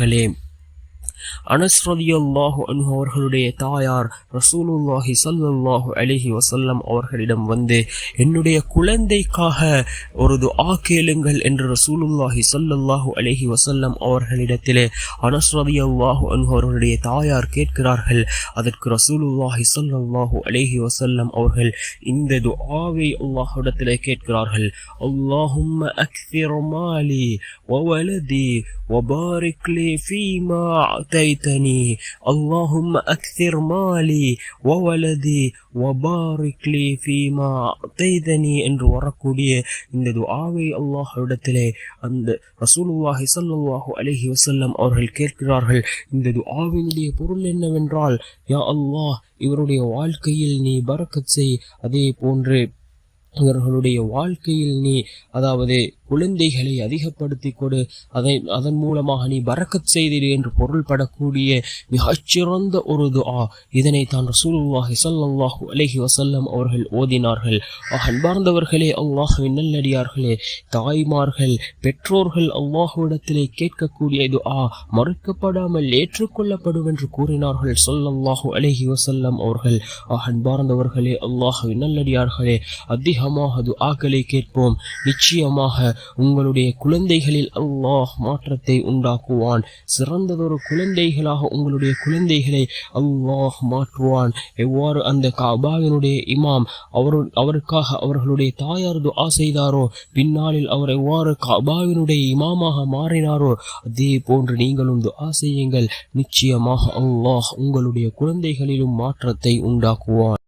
کلیم ரதியல்லாஹு அன்ஹு அவர்களுடைய தாயார் ரசூலுல்லாஹி ஸல்லல்லாஹு அலைஹி வஸல்லம் அவர்களிடம் வந்து என்னுடைய குழந்தைக்காக ஒரு துஆ கேளுங்கள் என்று ரசூலுல்லாஹி ஸல்லல்லாஹு அலைஹி வஸல்லம் அவர்களிடத்திலே அனஸ் ரதியல்லாஹு அன்ஹு அவர்களுடைய தாயார் கேட்கிறார்கள் அதற்கு ரசூலுல்லாஹி ஸல்லல்லாஹு அலைஹி வஸல்லம் அவர்கள் இந்த துஆவை அல்லாஹ்விடத்திலே கேட்கிறார்கள் அல்லாஹும்ம அக்ஸிர் மாலி வவலதி وبارك لي فيما أعطيتني اللهم أكثر مالي وولدي وبارك لي فيما أعطيتني என்று வரக்கூடிய இந்த துஆவை அல்லாஹ்விடத்திலே அந்த ரசூலுல்லாஹி ஸல்லல்லாஹு அலைஹி வஸல்லம் அவர்கள் கேட்கிறார்கள் இந்த துஆவினுடைய பொருள் என்னவென்றால் யா அல்லாஹ் இவருடைய வாழ்க்கையில் நீ பரக்கத் செய் அதே போன்று இவர்களுடைய வாழ்க்கையில் நீ அதாவது குழந்தைகளை அதிகப்படுத்தி கொடு. அதை அதன் மூலமாக நீ பறக்கச் செய்திரு என்று பொருள்படக்கூடிய மிகச்சிறந்த ஒரு துஆ. இதனை தான் ரசூலுல்லாஹி சல்லாஹூ அலஹி வசல்லம் அவர்கள் ஓதினார்கள். அன்பார்ந்தவர்களே அல்லாஹுவின் நல்லடியார்களே தாய்மார்கள் பெற்றோர்கள் அல்லாஹுவிடத்திலே கேட்கக்கூடிய துஆ மறுக்கப்படாமல் ஏற்றுக்கொள்ளப்படும் என்று கூறினார்கள் ஸல்லல்லாஹு அலஹி வசல்லம் அவர்கள். அன்பார்ந்தவர்களே அல்லாஹுவின் நல்லடியார்களே அதிகமாக துஆக்களை கேட்போம். நிச்சயமாக உங்களுடைய குழந்தைகளில் அல்லாஹ் மாற்றத்தை உண்டாக்குவான். சிறந்ததொரு குழந்தைகளாக உங்களுடைய குழந்தைகளை அல்லாஹ் மாற்றுவான். எவ்வாறு அந்த காபாவினுடைய இமாம் அவர் அவருக்காக அவர்களுடைய தாயார் துஆ செய்தாரோ பின்னாளில் அவர் எவ்வாறு காபாவினுடைய இமாமாக மாறினாரோ அதே போன்று நீங்களும் துஆ செய்யுங்கள். நிச்சயமாக அல்லாஹ் உங்களுடைய குழந்தைகளிலும் மாற்றத்தை உண்டாக்குவான்.